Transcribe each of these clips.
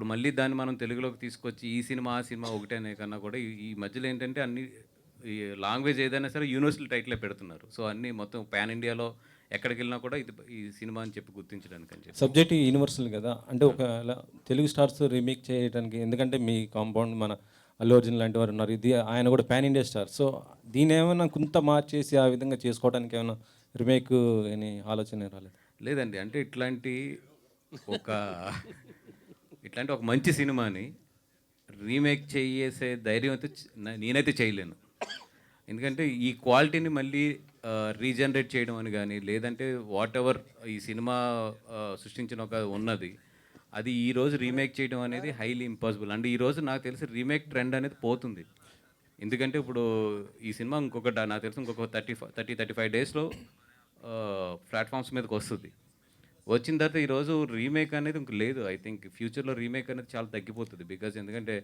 ఇప్పుడు మళ్ళీ దాన్ని మనం తెలుగులోకి తీసుకొచ్చి ఈ సినిమా ఆ సినిమా ఒకటే అనే కన్నా కూడా ఈ- ఈ మధ్యలో ఏంటంటే అన్ని ఈ లాంగ్వేజ్ ఏదైనా సరే యూనివర్సల్ టైటిలే పెడుతున్నారు. సో అన్నీ మొత్తం పాన్ ఇండియాలో ఎక్కడికి వెళ్ళినా కూడా ఇది ఈ సినిమా అని చెప్పి గుర్తించడానికి అని చెప్పి. సబ్జెక్ట్ యూనివర్సల్ కదా? అంటే ఒక తెలుగు స్టార్స్ రీమేక్ చేయడానికి ఎందుకంటే మీ కాంపౌండ్ మన అల్లు అర్జున్ లాంటి వారు ఉన్నారు. ఇది ఆయన కూడా పాన్ ఇండియా స్టార్. సో దీని ఏమైనా కొంత మార్చేసి ఆ విధంగా చేసుకోవడానికి ఏమైనా రీమేక్ అని ఆలోచన రాలేదు? లేదండి. అంటే ఇట్లాంటి ఒక ఇట్లాంటి ఒక మంచి సినిమాని రీమేక్ చేసే ధైర్యం అయితే నేనైతే చేయలేను. ఎందుకంటే ఈ క్వాలిటీని మళ్ళీ రీజనరేట్ చేయడం అని కానీ లేదంటే వాట్ ఎవర్ ఈ సినిమా సృష్టించిన ఒక ఉన్నది అది ఈ రోజు రీమేక్ చేయడం అనేది హైలీ ఇంపాసిబుల్. అంటే ఈ రోజు నాకు తెలిసి రీమేక్ ట్రెండ్ అనేది పోతుంది. ఎందుకంటే ఇప్పుడు ఈ సినిమా ఇంకొక నాకు తెలిసి ఇంకొక థర్టీ థర్టీ థర్టీ ఫైవ్ డేస్లో ప్లాట్ఫామ్స్ మీదకి వస్తుంది. వచ్చిన తర్వాత ఈరోజు రీమేక్ అనేది ఇంక లేదు. ఐ థింక్ ఫ్యూచర్లో రీమేక్ అనేది చాలా తగ్గిపోతుంది. బికాజ్ ఎందుకంటే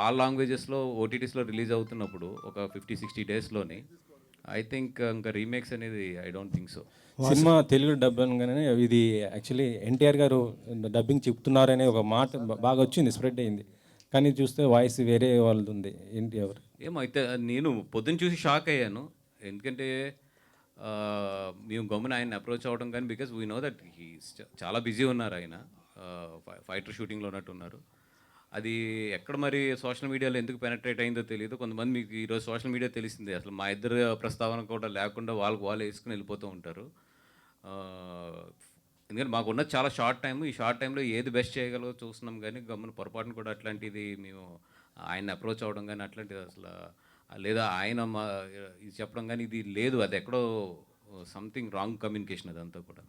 ఆల్ లాంగ్వేజెస్లో ఓటీటీస్లో రిలీజ్ అవుతున్నప్పుడు ఒక ఫిఫ్టీ సిక్స్టీ డేస్లోని ఐ థింక్ ఇంకా రీమేక్స్ అనేది I don't think so. Cinema Telugu dub అనగానే ఇది యాక్చువల్లీ ఎన్టీఆర్ గారు డబ్బింగ్ చెప్తున్నారనే ఒక మాట బాగా వచ్చింది స్ప్రెడ్ అయింది. కానీ చూస్తే వాయిస్ వేరే వాళ్ళది ఉంది. ఏంటి ఎవరు? ఏమో అయితే నేను పొద్దున్న చూసి షాక్ అయ్యాను. ఎందుకంటే ఆ, Uh, మేము గమ్మున ఆయన అప్రోచ్ అవ్వడం కానీ because we know that he చాలా బిజీ ఉన్నారు ఆయన. ఫైటర్ షూటింగ్లో ఉన్నట్టు ఉన్నారు. అది ఎక్కడ మరి సోషల్ మీడియాలో ఎందుకు పెనట్రేట్ అయిందో తెలియదు. కొంతమంది మీకు ఈరోజు సోషల్ మీడియా తెలిసిందే. అసలు మా ఇద్దరు ప్రస్తావన కూడా లేకుండా వాళ్ళకి వాళ్ళు వేసుకుని వెళ్ళిపోతూ ఉంటారు. Uh, ఎందుకంటే మాకున్న చాలా షార్ట్ టైం ఈ షార్ట్ టైంలో ఏది బెస్ట్ చేయగలో చూస్తున్నాం కానీ గమ్మున పొరపాటున కూడా అట్లాంటిది మేము ఆయన అప్రోచ్ అవ్వడం కానీ అట్లాంటిది అసలు లేదా ఆయన ఇది చెప్పడం కానీ ఇది లేదు అది ఎక్కడో సంథింగ్ రాంగ్ కమ్యూనికేషన్ అదంతా కూడా.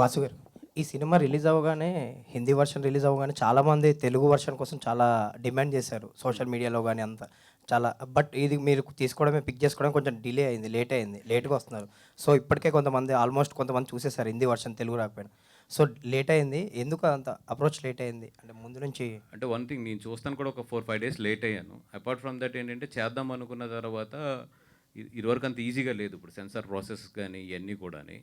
వాసు గారు ఈ సినిమా రిలీజ్ అవ్వగానే హిందీ వర్షన్ రిలీజ్ అవ్వగానే చాలామంది తెలుగు వర్షన్ కోసం చాలా డిమాండ్ చేశారు సోషల్ మీడియాలో కానీ అంతా. చాలా బట్ ఇది మీరు తీసుకోవడమే పిక్ చేసుకోవడం కొంచెం డిలే అయింది లేట్ అయింది లేట్గా వస్తున్నారు. సో ఇప్పటికే కొంతమంది ఆల్మోస్ట్ కొంతమంది చూసేశారు హిందీ వర్షన్ తెలుగు రాకపోయినా. సో లేట్ అయింది. ఎందుకు అంత అప్రోచ్ లేట్ అయింది? అంటే ముందు నుంచి అంటే వన్ థింగ్ నేను చూస్తాను కూడా ఒక ఫోర్ ఫైవ్ డేస్ లేట్ అయ్యాను. అపార్ట్ ఫ్రమ్ దట్ ఏంటంటే చేద్దాం అనుకున్న తర్వాత ఇదివరకు అంత ఈజీగా లేదు ఇప్పుడు సెన్సార్ ప్రాసెస్ కానీ ఇవన్నీ కూడాని.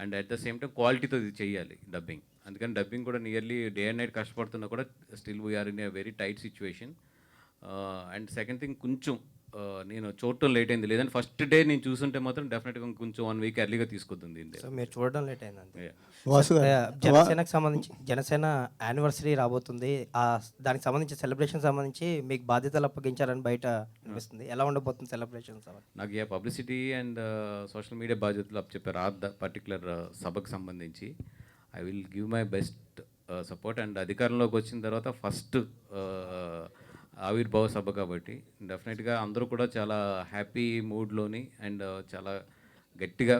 And at the same time క్వాలిటీతో ఇది చేయాలి డబ్బింగ్ అందుకని డబ్బింగ్ కూడా నియర్లీ డే అండ్ నైట్ కష్టపడుతున్నా కూడా still we are in a very tight situation and second thing కొంచెం నేను చూడటం లేట్ అయింది. లేదంటే ఫస్ట్ డే నేను చూసుంటే మాత్రం డెఫినెట్గా కొంచెం వన్ వీక్ ఎర్లీగా సో మీరు చూడడం లేట్ అయింది జనసేనకు సంబంధించి జనసేన యానివర్సరీ రాబోతుంది. ఆ దానికి సంబంధించి సెలబ్రేషన్ సంబంధించి మీకు బాధ్యతలు అప్పగించారని బయట అనిపిస్తుంది. ఎలా ఉండబోతుంది సెలబ్రేషన్స్ నాకు a publicity and social media బాధ్యతలు అప్ చెప్పారు ఆ పర్టికులర్ సభకు సంబంధించి. I will give my best support and అధికారంలోకి వచ్చిన తర్వాత ఫస్ట్ ఆవిర్భావ సభ కాబట్టి డెఫినెట్గా అందరూ కూడా చాలా హ్యాపీ మూడ్లోని అండ్ చాలా గట్టిగా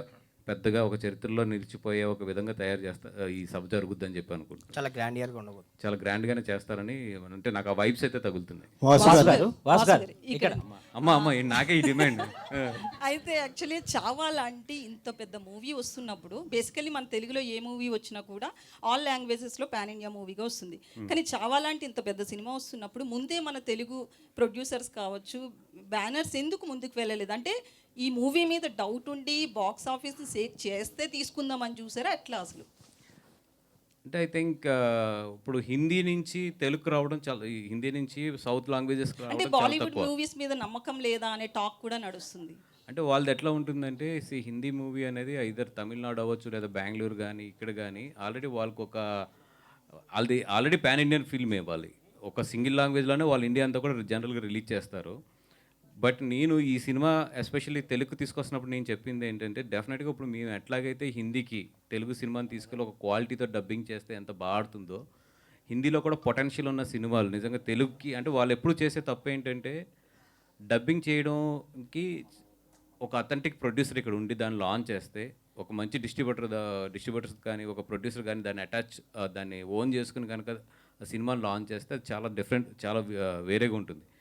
పెద్దగా ఒక చరిత్రలో నిలిచిపోయే ఒక విధంగా తయారు చేస్తా ఈ సభ జరుగుద్దని చెప్పి అనుకుంటున్నాను చాలా గ్రాండ్ ఇయర్గా ఉండబోతుంది చాలా గ్రాండ్గానే చేస్తారని అంటే నాకు ఆ వైబ్స్ అయితే తగులుతున్నాయి. ఇక్కడ. అమ్మ నాకే ఈ డిమాండ్. అయితే యాక్చువల్లీ చావా లాంటి ఇంత పెద్ద మూవీ వస్తున్నప్పుడు బేసికలీ మన తెలుగులో ఏ మూవీ వచ్చినా కూడా ఆల్ లాంగ్వేజెస్లో పాన్ ఇండియా మూవీగా వస్తుంది. కానీ చావా లాంటి ఇంత పెద్ద సినిమా వస్తున్నప్పుడు ముందే మన తెలుగు ప్రొడ్యూసర్స్ కావచ్చు బ్యానర్స్ ఎందుకు ముందుకు వెళ్ళలేదు? అంటే ఈ మూవీ మీద డౌట్ ఉండి బాక్స్ ఆఫీస్ సేక్ చేస్తే తీసుకుందామని చూసారా? అట్లా అసలు? అంటే ఐ థింక్ ఇప్పుడు హిందీ నుంచి తెలుగు రావడం చాలా హిందీ నుంచి సౌత్ లాంగ్వేజెస్ అంటే బాలీవుడ్ మూవీస్ మీద నమ్మకం లేదా అనే టాక్ కూడా నడుస్తుంది. అంటే వాళ్ళది ఎట్లా ఉంటుందంటే సి హిందీ మూవీ అనేది ఐదర్ తమిళనాడు అవ్వచ్చు లేదా బెంగళూరు కానీ ఇక్కడ కానీ ఆల్రెడీ వాళ్ళకి ఒక వాళ్ళది ఆల్రెడీ పాన్ ఇండియన్ ఫిల్మ్ ఇవ్వాలి ఒక సింగిల్ లాంగ్వేజ్లోనే వాళ్ళు ఇండియా అంతా కూడా జనరల్గా రిలీజ్ చేస్తారు. బట్ నేను ఈ సినిమా ఎస్పెషల్లీ తెలుగు తీసుకొస్తున్నప్పుడు నేను చెప్పింది ఏంటంటే డెఫినెట్గా ఇప్పుడు మేము ఎట్లాగైతే హిందీకి తెలుగు సినిమాని తీసుకెళ్ళి ఒక క్వాలిటీతో డబ్బింగ్ చేస్తే ఎంత బాగుంటుందో హిందీలో కూడా పొటెన్షియల్ ఉన్న సినిమాలు నిజంగా తెలుగుకి అంటే వాళ్ళు ఎప్పుడు చేసే తప్పు ఏంటంటే డబ్బింగ్ చేయడంకి ఒక అథెంటిక్ ప్రొడ్యూసర్ ఇక్కడ ఉండి దాన్ని లాంచ్ చేస్తే ఒక మంచి డిస్ట్రిబ్యూటర్ డిస్ట్రిబ్యూటర్స్ కానీ ఒక ప్రొడ్యూసర్ కానీ దాన్ని అటాచ్ దాన్ని ఓన్ చేసుకుని కనుక సినిమాని లాంచ్ చేస్తే అది చాలా డిఫరెంట్ చాలా వేరేగా ఉంటుంది.